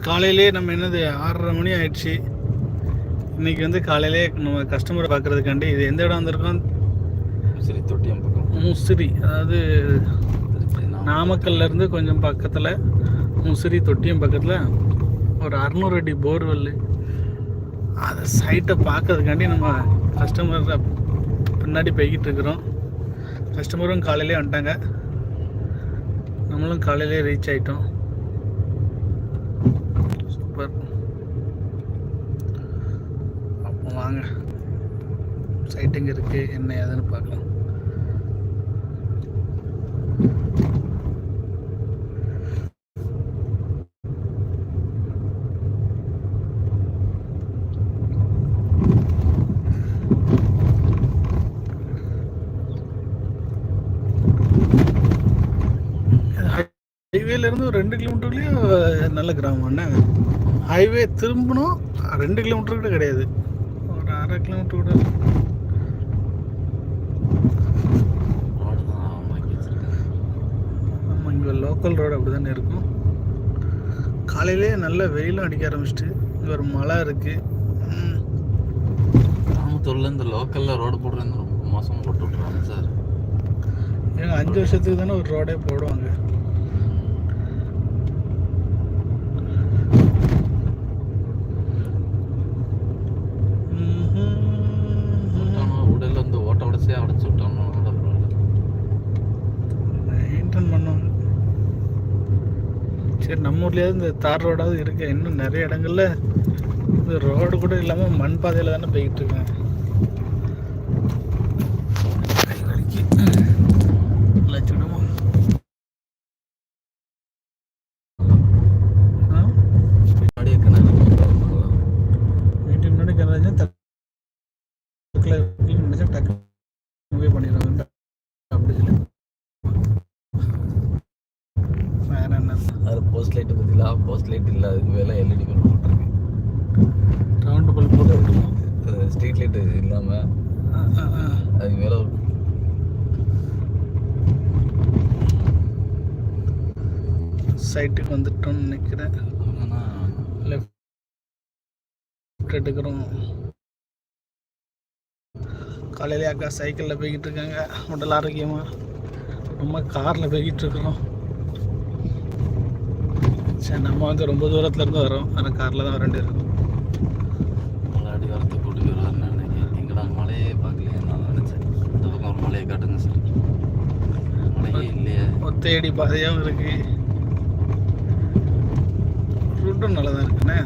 காலையிலே நம்ம என்னது ஆறரை மணி ஆயிடுச்சு. இன்னைக்கு வந்து காலையிலே நம்ம கஸ்டமரை பார்க்கறதுக்காண்டி இது எந்த இடம் வந்திருக்கோம்? சரி தொட்டியம் பக்கம். முசிறி அதாவது திருச்சி நாம- நாமக்கல்ல இருந்து கொஞ்சம் பக்கத்தில் முசிறி தொட்டியம் பக்கத்தில் ஒரு அறநூறு அடி போர்வெல் அதை சைட்டை பார்க்கறதுக்காண்டி நம்ம கஸ்டமர் பின்னாடி போய்கிட்டு இருக்கிறோம். கஸ்டமரும் காலையிலே வந்துட்டாங்க. நம்மளும் காலையிலே ரீச் ஆயிட்டோம். சூப்பர் அப்போ வாங்க. சைட் எங்கே இருக்குது என்ன ஏதுன்னு பார்க்கலாம். இருந்து ஒரு ரெண்டு கிலோமீட்டர்லயே நல்ல கிராமம். என்ன? ஹைவே திரும்பணும் ரெண்டு கிலோமீட்டர் கூட கிடையாது. ஒரு அரை கிலோமீட்டர் கூட. ஆமாம் இங்கே லோக்கல் ரோடு அப்படி தானே இருக்கும். காலையிலே நல்ல வெயிலும் அடிக்க ஆரம்பிச்சிட்டு இங்கே ஒரு மலை இருக்கு. ம், கோயம்புத்தூர்ல இந்த லோக்கல்ல ரோடு போடுறது ரொம்ப மோசமா போட்டு விட்டுறாங்க சார். ஏங்க அஞ்சு வருஷத்துக்கு தானே ஒரு ரோடே போடுவாங்க. ஊர்லேயாவது இந்த தார் ரோடாவது இருக்கு? இன்னும் நிறைய இடங்கள்ல இந்த ரோடு கூட இல்லாமல் மண் பாதையில் தானே போய்கிட்டு இருக்காங்க கை வலிக்கு. நல்லா சுடுமா? ஆ? முன்னாடியே கிணறு போட்டுருந்தாங்களா? வீட்டுக்கு முன்னாடி கிணறு டக்குல நினைச்சா டக்கு மூவே பண்ணிடுவாங்க அப்படி சொல்லி வேற என்ன அது போஸ்ட் லைட் பத்திலா போஸ்ட் லைட் இல்ல அதுக்கு மேல எல்இடி பல்ப் போட்டிருக்கு. ரவுண்டு பல் போட்டு ஸ்ட்ரீட் லைட் இல்லாம ஆ, ஆ, ஆ. அதுக்கு மேல ஒரு சைட்டுக்கு வந்துட்டோம்னு நினைக்கிறேன். ஆனா, லெஃப்ட் எடுக்கிறோம். காலையிலே அக்கா சைக்கிளில் போய்கிட்டு இருக்காங்க. உடல் ஆரோக்கியமா? நம்ம காரில் போய்கிட்டு இருக்கிறோம். சரி நம்ம வந்து ரொம்ப தூரத்துல இருந்து வரோம் ஆனால் காரில் தான் வர வேண்டியிருக்கும் மலை அடி வரத்தை கூட்டி போயிடுவாருன்னு நினைக்கிறேன். எங்கடா மலையே பார்க்கலையே நான் நினைச்சேன். இந்த பக்கம் ஒரு மலையை காட்டுங்க சார். மலையே இல்லையே. ஒத்தையடி பாதையாகவும் இருக்கு. ரூட்டும் நல்லா தான் இருக்குண்ணே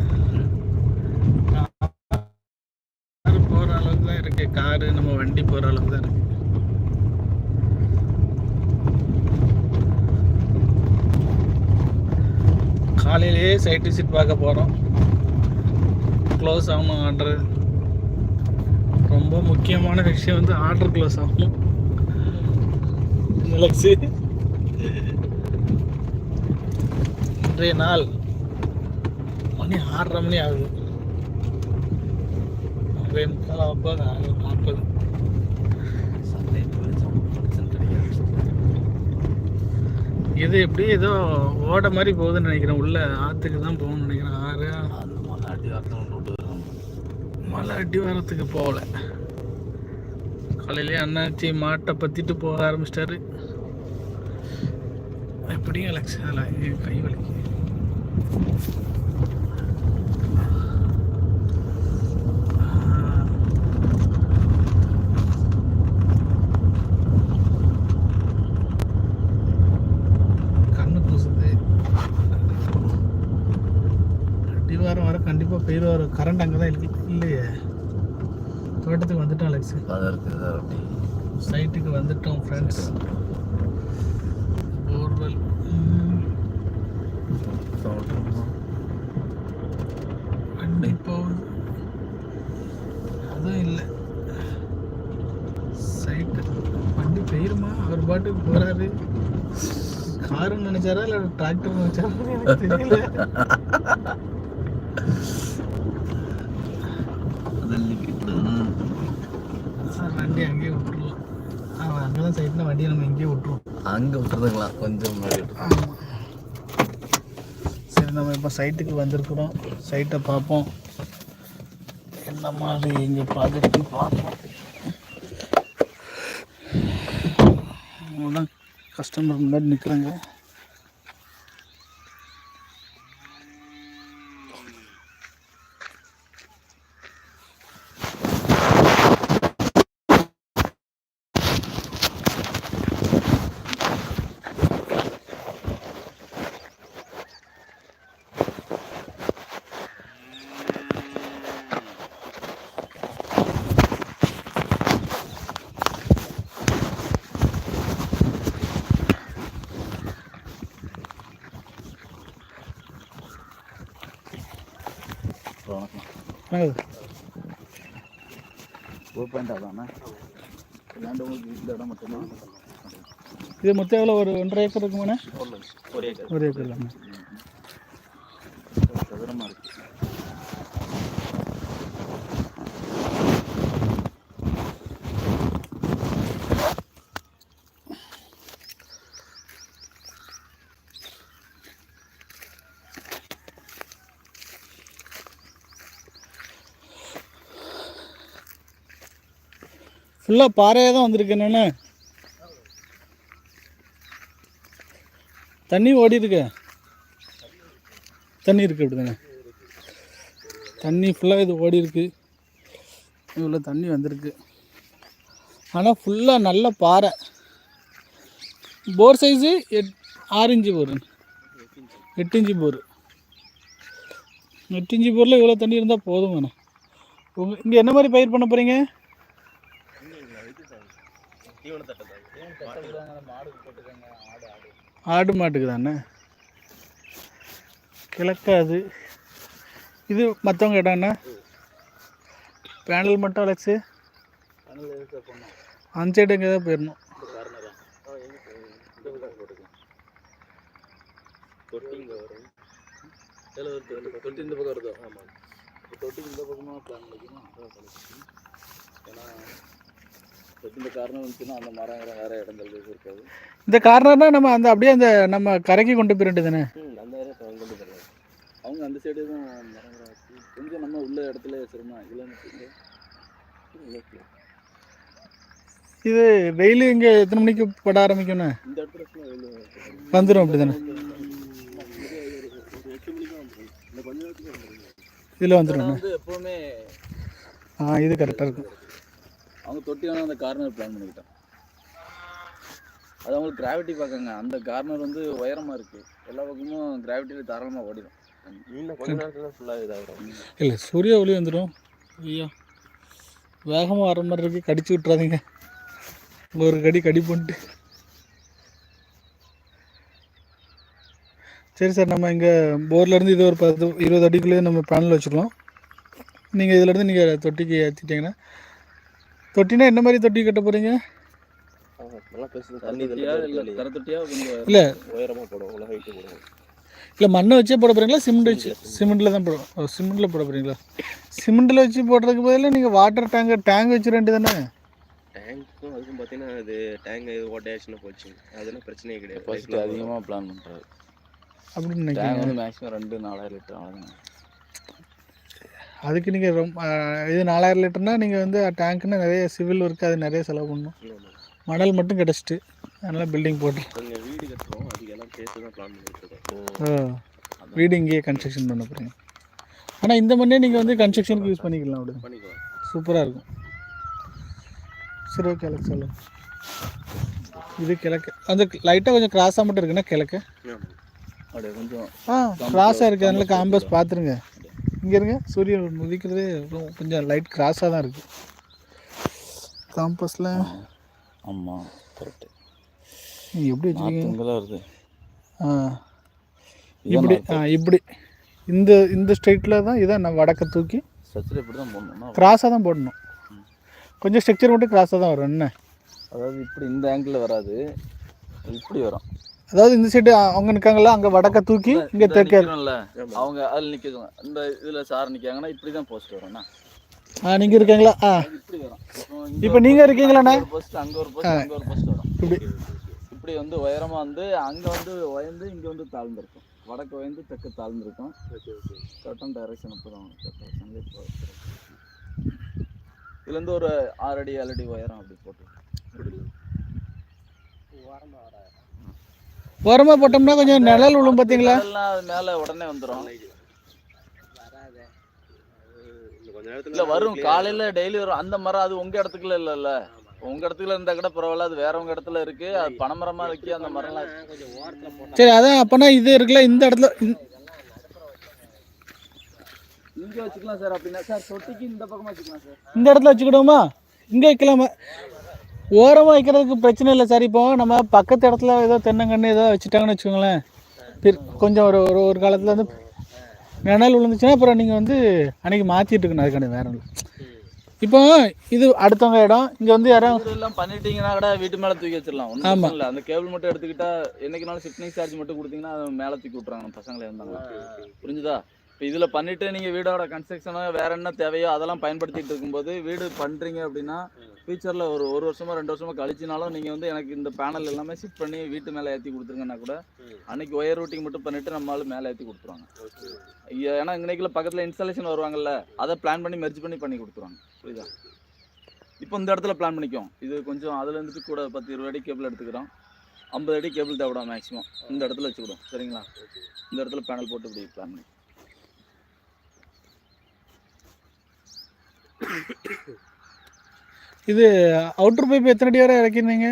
காரு போகிற அளவுக்கு தான் இருக்கு காரு நம்ம வண்டி போகிற அளவுக்கு தான் இருக்கு காலையிலேயே சைட் விசிட் பார்க்க போகிறோம் க்ளோஸ் ஆகணும் ஆர்டர் ரொம்ப முக்கியமான விஷயம் வந்து ஆர்டர் க்ளோஸ் ஆகணும். நிலக்ஸு இன்றைய நாள் மணி ஆறரை மணி ஆகுது. ஆறே முக்கால் அப்போ நாற்பது சன்லைட் வெளிச்சம் வெளிச்சம் கிடையாது இது எப்படி ஏதோ ஓட மாதிரி போகுதுன்னு நினைக்கிறேன். உள்ள ஆற்றுக்கு தான் போகணும்னு நினைக்கிறேன். ஆறு. அந்த மலை அடி வரத்தை மலை அடிவாரத்துக்கு போகல. காலையிலேயே அண்ணாச்சி மாட்டை பற்றிட்டு போக ஆரம்பிச்சிட்டாரு. எப்படியும் அதில் கை வலிக்கு. கண்டிப்பாக போயிடுவார் கரண்ட் அங்கே தான் இருக்கு. இல்லையே? தோட்டத்துக்கு வந்துட்டோம் அலெக்ஸ் இருக்குது சைட்டுக்கு வந்துட்டோம் ஃப்ரெண்ட்ஸ் போர்வெல் வண்டி போகுது. அதுவும் இல்லை. சைட்டு வண்டி போயிருமா? அவர் பாட்டுக்கு போறாரு. காருன்னு நினைச்சாரா இல்லை டிராக்டர் நினைச்சாரா எனக்கு தெரியல. சார் வண்டி அங்கேயே விட்டுருலாம் அவன் அங்கே தான் சைட்னா வண்டியை நம்ம இங்கேயே விட்டுருவோம். அங்க விட்டுறதுங்களா? கொஞ்சம். ஆமாம் சரி நம்ம இப்போ சைட்டுக்கு வந்திருக்கிறோம். சைட்டை பார்ப்போம். என்ன மாதிரி இங்கே ப்ராஜெக்ட் பார்ப்போம். கஸ்டமர் முன்னாடி நிற்கிறாங்க பாயிண்ட் அதானே லேண்ட் உங்களுக்கு இந்த இடம் மட்டும்தான். இது மொத்தம் எவ்வளோ ஒரு ஒன்றரை ஏக்கர் இருக்குமாண்ணே? ஒரு ஏக்கர். ஒரு ஏக்கர் இல்லாமல் சதுரமாக இருக்கு. ஃபுல்லாக பாறையாக தான் வந்திருக்கு என்னண்ணே தண்ணி ஓடி இருக்கு. தண்ணி இருக்கு அப்படிதானே தண்ணி ஃபுல்லாக இது ஓடி இருக்கு. இவ்வளோ தண்ணி வந்திருக்கு. ஆனால் ஃபுல்லாக நல்ல பாறை. போர் சைஸு எட் ஆறு இன்ச்சு போர். எட்டு இஞ்சி போர். எட்டு இஞ்சி போரில் இவ்வளோ தண்ணி இருந்தால் போதுமாண்ணே உங்கள் இங்கே என்ன மாதிரி பயிர் பண்ண போகிறீங்க ஆடு மாட்டுக்கு தானே? கிழக்காது. இது மற்றவங்க இடம்ண்ணா பேனல் மட்டும் அலெக்ஸு அந்த சைடு எங்கே தான் போயிடணும் தொட்டி இந்த பக்கம் வருதோ ஆமாம் தொட்டி இந்த பக்கமாக பிளான் பண்ணிக்கணும் ஏன்னா இந்த காரணம் வந்துச்சுன்னா அந்த மரம் வேற இடங்கள் இருக்காது. இந்த காரணம்னா நம்ம அந்த அப்படியே அந்த நம்ம கரைக்கு கொண்டு போயிட வேண்டியதானே ம் அந்த ஏரியா கொண்டு போயிடுறாங்க அவங்க அந்த சைடு தான் மரம் கொஞ்சம் நம்ம உள்ள இடத்துல வச்சிருமா இதில் இது வெயில் இங்கே எத்தனை மணிக்கு பட ஆரம்பிக்கும்ண்ணே இந்த இடத்துல full ஆ வெயில் வந்துடும் அப்படி தானே ஒரு எட்டு மணிக்கு வந்துடும் இந்த கொஞ்ச நேரத்துக்கு வந்துடும் இதில் வந்துடும் வந்து எப்போவுமே ஆ இது கரெக்டாக இருக்கும். அவங்க தொட்டி வேணா அந்த கார்னர் பிளான் பண்ணிக்கிட்டான். அது அவங்களுக்கு கிராவிட்டி பார்க்கங்க. அந்த கார்னர் வந்து உயரமாக இருக்குது எல்லா பக்கமும் கிராவிட்டியில் தாராளமாக ஓடிடும் இல்லை சூரிய ஒளி வந்துடும். ஐயா வேகமாக வர மாதிரி இருக்கு. கடிச்சு விட்றாதீங்க ஒரு கடி கடி பண்ணிட்டு. சரி சார் நம்ம இங்கே போர்லேருந்து இது ஒரு பத்து இருபது அடிக்குள்ளேயே நம்ம பேனல் வச்சுக்கலாம். நீங்கள் இதுலேருந்து நீங்கள் தொட்டிக்கு ஏற்றிட்டீங்கன்னா தொட்டினா என்ன மாதிரி தொட்டி கட்ட போகிறீங்க நல்லா பேசுது தண்ணி இல்லை இல்லை. மண்ணை வச்சே போட போகிறீங்களா சிமெண்ட் வச்சு? சிமெண்ட்டில் தான் போடும் ஓ சிமெண்ட்டில் போட போகிறீங்களா சிமெண்ட்டில் வச்சு போடுறதுக்கு பதிலாக நீங்கள் வாட்டர் டேங்க் டேங்க் வச்சிட வேண்டியது தானே? டேங்க்கும் அதுக்கும் பார்த்தீங்கன்னா அது டேங்க் ஓட்டையாச்சுன்னா போச்சு. அதெல்லாம் பிரச்சனையே கிடையாது. அதிகமாக பிளான் பண்ணுறாரு அப்படின்னு டேங்க் நினைக்கிறேன் வந்து மேக்ஸிமம் ரெண்டு நாலாயிரம் லிட்டர் அவ்வளோதான் அதுக்கு நீங்கள் ரொம்ப இது நாலாயிரம் லிட்டர்னா நீங்கள் வந்து டேங்க்குன்னு நிறைய சிவில் ஒர்க்கு அது நிறைய செலவு பண்ணணும். மணல் மட்டும் கிடச்சிட்டு அதனால் பில்டிங் போட்டு. வீடு கட்டுறோம். அதுக்கெல்லாம் சேர்த்து தான் பிளான் பண்ணிட்டு இருக்கோம். ஓ வீடு இங்கேயே கன்ஸ்ட்ரக்ஷன் பண்ண போகிறீங்க ஆனால் இந்த மண்ணே நீங்கள் வந்து கன்ஸ்ட்ரக்ஷனுக்கு யூஸ் பண்ணிக்கலாம் அப்படி. பண்ணிக்கலாம். சூப்பராக இருக்கும். சரி ஓகே அலெக்ஸ் இது கிழக்கு. அந்த லைட்டாக கொஞ்சம் கிராஸாக மட்டும் இருக்குன்னா கிழக்கு. அப்படியே கொஞ்சம் ஆ கிராஸாக இருக்குது அதனால காம்பஸ் பார்த்துருங்க. இங்கே இருங்க. சூரியன் உதிக்கிறதே கொஞ்சம் லைட் கிராஸாக தான் இருக்குது காம்பஸில் ஆமாம் கரெக்டு நீங்கள் எப்படி வச்சுருக்கீங்க? இங்கெல்லாம் வருது. ஆ. இப்படி ஆ இப்படி. இந்த இந்த ஸ்ட்ரைட்டில் தான் இதை நான் வடக்க தூக்கி ஸ்ட்ரக்சர் இப்படி தான் போடணும்னா கிராஸாக தான் போடணும். கொஞ்சம் ஸ்ட்ரக்சர் மட்டும் கிராஸாக தான் வரும். என்ன? அதாவது இப்படி இந்த ஆங்கிளில் வராது. இப்படி வரும். அதாவது இந்த சைடு அவங்க நிற்காங்களா அங்கே வடக்க தூக்கி இங்கே தெற்க. அவங்க அதில் நிற்கிறாங்க இந்த இதில் சார் நிற்காங்கன்னா இப்படி தான் போஸ்ட் வரும்ண்ணா ஆ நீங்கள் இருக்கீங்களா? ஆ. இப்படி வரும். இப்போ இப்போ நீங்கள் இருக்கீங்களாண்ணா? போஸ்ட் அங்கே ஒரு போஸ்ட் அங்கே ஒரு போஸ்ட் வரும். இப்படி. இப்படி வந்து உயரமாக வந்து அங்கே வந்து உயர்ந்து இங்கே வந்து தாழ்ந்துருக்கும். வடக்கு வந்து தெற்கு தாழ்ந்திருக்கும். Okay okay. கரெக்டான டைரக்ஷன் அப்போ தான் சன்லைட் இதுலேருந்து ஒரு ஆறு அடி ஏழு அடி உயரம் அப்படி போட்டு உரமாக போட்டோம்னா கொஞ்சம் நிழல் விழும் பார்த்தீங்களா? மேலே உடனே வந்துடும் இன்னும் கொஞ்ச நேரத்துல இல்லை வரும். காலையில் டெய்லி வரும். அந்த மரம் அது உங்கள் இடத்துக்குள்ள இல்லைல்ல. உங்கள் இடத்துல இருந்தால் கூட பரவாயில்ல. அது வேறவங்க இடத்துல இருக்கு. அது பனைமரமாக இருக்கு அந்த மரம்லாம் சரி அதான் அப்போனா இது இருக்குல்ல இந்த இடத்துல இங்கே வச்சுக்கலாம் சார் அப்படின்னா. சார் தொட்டிக்கு இந்த பக்கமாக வச்சுக்கலாம் சார். இந்த இடத்துல வச்சுக்கிடுவோமா? இங்கே வைக்கலாமா? ஓரமாக வைக்கிறதுக்கு பிரச்சனை இல்லை சார். இப்போ நம்ம பக்கத்து இடத்துல ஏதோ தென்னங்கன்று ஏதோ வச்சுட்டாங்கன்னு வச்சுக்கோங்களேன். பிற்- கொஞ்சம் ஒரு ஒரு ஒரு காலத்தில் வந்து நிழல் விழுந்துச்சுன்னா அப்புறம் நீங்கள் வந்து அன்னைக்கு மாற்றிட்டு இருக்கணும். அதுக்கான வேற இல்லை. இப்போ இது அடுத்தவங்க இடம். இங்கே வந்து யாரும் எல்லாம் பண்ணிட்டீங்கன்னா கூட வீட்டு மேலே தூக்கி வச்சிடலாம். ஒன்றும் இல்லை. அந்த கேபிள் மட்டும் எடுத்துக்கிட்டா என்னைக்குனாலும் ஷிஃப்டிங் சார்ஜ் மட்டும் கொடுத்தீங்கன்னா அது மேலே தூக்கி விட்றாங்க பசங்களே இருந்தாங்க. புரிஞ்சுதா? இப்போ இதில் பண்ணிட்டு நீங்கள் வீடோட கன்ஸ்ட்ரக்ஷனோ வேற என்ன தேவையோ அதெல்லாம் பயன்படுத்திட்டு இருக்கும்போது வீடு பண்ணுறீங்க அப்படின்னா ஃபியூச்சரில் ஒரு ஒரு வருஷமோ ரெண்டு வருஷமோ கழிச்சினாலும் நீங்கள் வந்து எனக்கு இந்த பேனல் எல்லாமே ஷிஃப்ட் பண்ணி வீட்டு மேலே ஏற்றி கொடுத்துருங்கன்னா கூட அன்னைக்கு ஒயர் ரூட்டிங் மட்டும் பண்ணிட்டு நம்மளால மேலே ஏற்றி கொடுத்துருவாங்க. ஏன்னா இன்னைக்குல பக்கத்தில் இன்ஸ்டாலேஷன் வருவாங்கல்ல அதை பிளான் பண்ணி மெர்ஜ் பண்ணி பண்ணி கொடுத்துருவாங்க. புரியுதா? இப்போ இந்த இடத்துல பிளான் பண்ணிக்கோம் இது கொஞ்சம் அதுல இருந்துட்டு கூட பத்து இருபது அடி கேபிள் எடுத்துக்கிறோம். ஐம்பது அடி கேபிள் தேவைப்படும் மேக்ஸிமம் இந்த இடத்துல வச்சுக்கிடும் சரிங்களா? இந்த இடத்துல பேனல் போட்டு இப்படி பிளான் பண்ணி. இது அவுட்டர் பைப் எத்தனை அடி வரை இறக்கிருந்தீங்க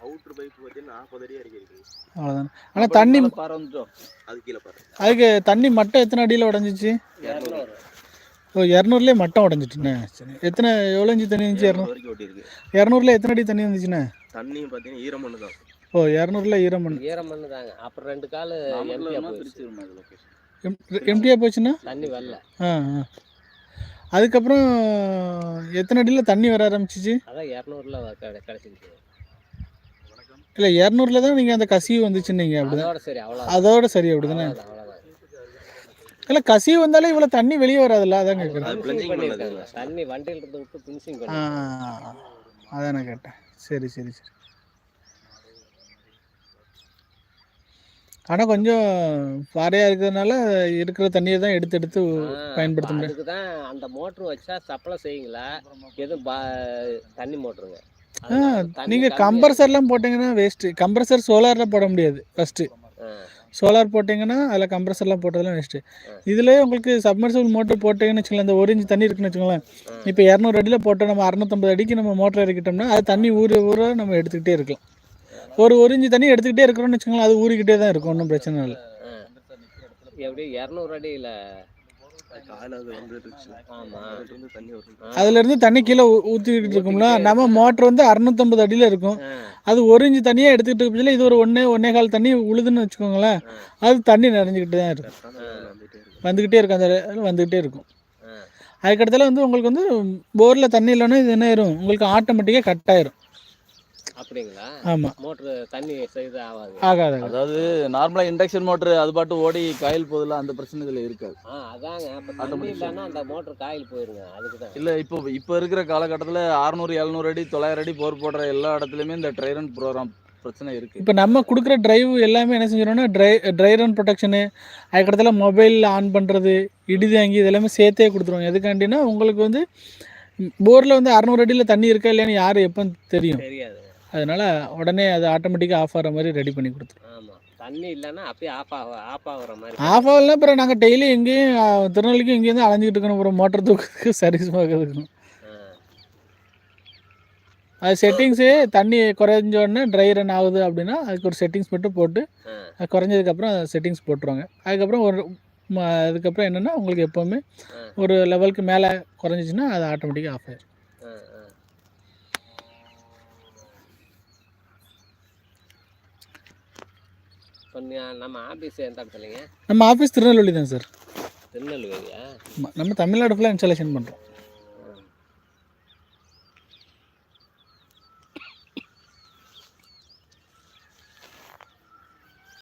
அவுட்டர் பைப் பார்த்தீங்கன்னா நாற்பது அடி அடிக்கிறது அவ்வளோதானே ஆனால் தண்ணி அது கீழே அதுக்கு தண்ணி மட்டம் எத்தனை அடியில் உடஞ்சிச்சு? ஓ இரநூறுலேயே மட்டம் உடஞ்சிட்டுண்ணே சரி. எத்தனை எவ்வளோ இன்ச்சு தண்ணி இருந்துச்சு? இரநூறு இரநூறுல எத்தனை அடி தண்ணி வந்துச்சுண்ணே தண்ணியும் பார்த்தீங்கன்னா ஈரமண்ணு தான். ஓ இரநூறுல ஈரம் மண் ஈரம் தாங்க. அப்புறம் ரெண்டு கால் எம்டியா போயிடுச்சு. எம்டியாக போச்சுன்னா தண்ணி வரல. ஆ ஆ. அதுக்கப்புறம் எத்தனை அடியில் தண்ணி வர ஆரம்பிச்சிச்சு? அதான் இரநூறுல கிடச்சிருச்சு. இல்லை இரநூறுல தான் நீங்கள் அந்த கசிவு வந்துச்சுன்னீங்க அப்படிதான். அதோட சரி அவ்வளோ அதோட சரி அப்படிதானே? இல்லை கசிவு வந்தாலே இவ்வளோ தண்ணி வெளியே வராதுல்ல அதான் கேட்குறேன் அது ஃபினிஷிங் பிளஞ்சிங் பண்ணது பண்ணியிருக்காங்க தண்ணி வண்டியில் இருந்து விட்டு ஃபினிஷிங் அதான் நான் கேட்டேன். சரி சரி சரி. ஆனால் கொஞ்சம் பாறையாக இருக்கிறதுனால இருக்கிற தண்ணியை தான் எடுத்து எடுத்து பயன்படுத்த முடியும். அதுக்கு தான் அந்த மோட்ரு வச்சா சப்ளை செய்யுங்களா? எதுவும் பா தண்ணி மோட்ருங்க. நீங்கள் கம்ப்ரஸர்லாம் போட்டிங்கன்னா வேஸ்ட்டு கம்ப்ரஸர் சோலாரில் போட முடியாது ஃபஸ்ட்டு சோலார் போட்டிங்கன்னா அதில் கம்ப்ரஸர்லாம் போட்டதெல்லாம் வேஸ்ட்டு இதுலேயே உங்களுக்கு சப்மர்சிபிள் மோட்டர் போட்டிங்கன்னு வச்சுக்கலாம் இந்த ஒரு இன்ச் தண்ணி இருக்குன்னு வச்சுக்கோங்களேன் இப்போ இரநூறு அடியில் போட்டோம் நம்ம அறநூற்றம்பது அடிக்கு நம்ம மோட்டர் இறக்கிட்டோம்னா அது தண்ணி ஊற ஊற நம்ம எடுத்துக்கிட்டே இருக்கலாம். ஒரு ஒரு இன்ச்சு தண்ணி எடுத்துக்கிட்டே இருக்கிறோம்னு வச்சுக்கோங்களேன் அது ஊறிக்கிட்டே தான் இருக்கும் ஒன்றும் பிரச்சனை இல்லை. எப்படி இரநூறு அடியில் காலையில் அது வந்துருச்சு ஆமாம் அதுலேருந்து தண்ணி கீழே ஊ- ஊற்றிக்கிட்டு இருக்கும்ல நம்ம மோட்டர் வந்து அறுநூத்தம்பது அடியில் இருக்கும். அது ஒரு இன்ச்சு தண்ணியாக எடுத்துக்கிட்டு இருக்க இது ஒரு ஒன்றே ஒன்றே கால் தண்ணி உழுதுன்னு வச்சுக்கோங்களேன் அது தண்ணி நிறைஞ்சிக்கிட்டு தான் இருக்கும். வந்துக்கிட்டே இருக்கும் அந்த இடத்துல வந்துக்கிட்டே இருக்கும். அதுக்கடுத்தால வந்து உங்களுக்கு வந்து போரில் தண்ணி இல்லைன்னா இது என்ன ஆயிரும்? உங்களுக்கு ஆட்டோமேட்டிக்காக கட் ஆயிரும். அப்படிங்களா? ஆமாம் மோட்ரு தண்ணி செய்து ஆகாது. அதாவது நார்மலாக இண்டக்ஷன் மோட்டர் அது பாட்டு ஓடி காயில் போதில் அந்த பிரச்சனை இதில் இருக்காது. ஆ அதாங்க. இப்போ தண்ணி இல்லைன்னா அந்த மோட்ரு காயில் போயிருங்க. அதுக்கு தான் இல்லை இப்போ இப்போ இருக்கிற காலகட்டத்தில் அறுநூறு எழுநூறு அடி தொள்ளாயிரம் அடி போர் போடுற எல்லா இடத்துலையுமே இந்த ட்ரை ரன் ப்ரோக்ராம் பிரச்சனை இருக்குது இப்போ நம்ம கொடுக்குற டிரைவ் எல்லாமே என்ன செஞ்சிடணும்னா ட்ரை ட்ரை ரன் ப்ரொடெக்ஷனு அதுக்கடுத்தால மொபைல் ஆன் பண்ணுறது இடிதாங்கி இதெல்லாமே சேர்த்தே கொடுத்துருவோம் எதுக்காண்டினா உங்களுக்கு வந்து போரில் வந்து அறநூறு அடியில் தண்ணி இருக்கா இல்லையான்னு யார் எப்போ தெரியும். தெரியாது. அதனால் உடனே அது ஆட்டோமேட்டிக்காக ஆஃப் ஆகிற மாதிரி ரெடி பண்ணி கொடுத்துருவோம் ஆமாம் தண்ணி இல்லைன்னா அப்படியே ஆஃப் ஆக ஆஃப் ஆகுற மாதிரி ஆஃப் ஆகலாம் அப்புறம் நாங்கள் டெய்லி எங்கேயும் திருநெல்வேலிக்கும் இங்கேருந்து அலைஞ்சிக்கிட்டு இருக்கணும். அப்புறம் மோட்டர் தூக்கிறதுக்கு சர்வீஸ் பார்க்கறதுக்கு ஆ. அது செட்டிங்ஸு தண்ணி குறைஞ்ச உடனே ட்ரை ரன் ஆகுது அப்படின்னா அதுக்கு ஒரு செட்டிங்ஸ் மட்டும் போட்டு குறைஞ்சதுக்கப்புறம் செட்டிங்ஸ் போட்டுருவாங்க. அதுக்கப்புறம் ஒரு அதுக்கப்புறம் என்னென்னா உங்களுக்கு எப்போவுமே. ஒரு லெவலுக்கு மேலே குறைஞ்சிச்சின்னா அது ஆட்டோமேட்டிக்காக ஆஃப் ஆயிடும் ஆ, ஆ. நீ- நம்ம ஆஃபீஸ் எந்த இடத்துலங்க நம்ம ஆஃபீஸ் திருநெல்வேலி தான் சார். திருநெல்வேலியா? நம்ம தமிழ்நாடு ஃபுல்லாக இன்ஸ்டாலேஷன் பண்ணுறோம்